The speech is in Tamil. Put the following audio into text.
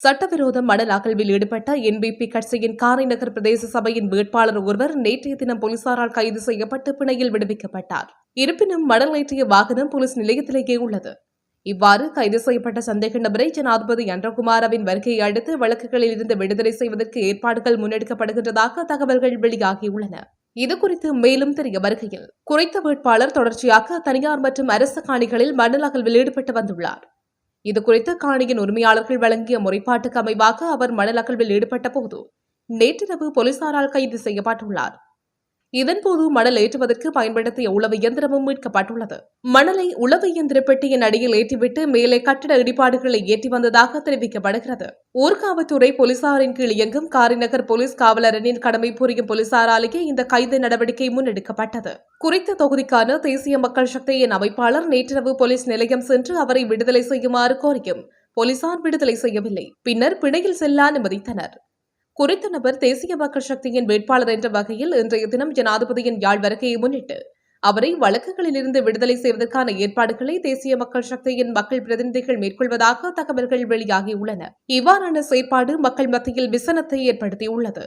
சட்டவிரோத மணல் அகழ்வில் ஈடுபட்ட என்பிபி கட்சியின் காரைநகர் பிரதேச சபையின் வேட்பாளர் ஒருவர் நேற்றைய தினம் போலீசாரால் கைது செய்யப்பட்டு பிணையில் விடுவிக்கப்பட்டார். இருப்பினும் மணல் ஏற்றிய வாகனம் போலீஸ் நிலையத்திலேயே உள்ளது. இவ்வாறு கைது செய்யப்பட்ட சந்தேக நபரை ஜனாதிபதி அன்றகுமாரவின் வருகையை அடுத்து வழக்குகளில் இருந்து விடுதலை செய்வதற்கு ஏற்பாடுகள் முன்னெடுக்கப்படுகின்றதாக தகவல்கள் வெளியாகியுள்ளன. இதுகுறித்து மேலும் தெரிய வருகையில் குறித்த வேட்பாளர் தொடர்ச்சியாக தனியார் மற்றும் அரசு காணிகளில் மணல் அகழ்வில் ஈடுபட்டு வந்துள்ளார். இது குறித்து காணியின் உரிமையாளர்கள் வழங்கிய முறைப்பாட்டுக்கு அமைவாக அவர் மணல் அகழ்வில் ஈடுபட்ட போது நேற்றிரவு போலீசாரால் கைது செய்யப்பட்டுள்ளார். இதன்போது மணல் ஏற்றுவதற்கு பயன்படுத்திய உளவு இயந்திரமும் மீட்கப்பட்டுள்ளது. மணலை உளவு இயந்திர பெட்டியின் அடியில் ஏற்றிவிட்டு மேலே கட்டிட இடிபாடுகளை ஏற்றி வந்ததாக தெரிவிக்கப்படுகிறது. ஊர்காவத்துறை போலீசாரின் கீழ் இயங்கும் காரிநகர் போலீஸ் காவலரனின் கடமை புரியும் போலீசாராலேயே இந்த கைது நடவடிக்கை முன்னெடுக்கப்பட்டது. குறித்த தொகுதிக்கான தேசிய மக்கள் சக்தியின் அமைப்பாளர் நேற்றிரவு போலீஸ் நிலையம் சென்று அவரை விடுதலை செய்யுமாறு கோரியும். போலீசார் விடுதலை செய்யவில்லை. பின்னர் பிணையில் செல்ல அனுமதித்தனர். குறித்த நபர் தேசிய மக்கள் சக்தியின் வேட்பாளர் என்ற வகையில் இன்றைய தினம் ஜனாதிபதியின் யாழ் வருகையை முன்னிட்டு அவரை வழக்குகளிலிருந்து விடுதலை செய்வதற்கான ஏற்பாடுகளை தேசிய மக்கள் சக்தியின் மக்கள் பிரதிநிதிகள் மேற்கொள்வதாக தகவல்கள் வெளியாகியுள்ளன. இவ்வாறான செயற்பாடு மக்கள் மத்தியில் விசனத்தை ஏற்படுத்தியுள்ளது.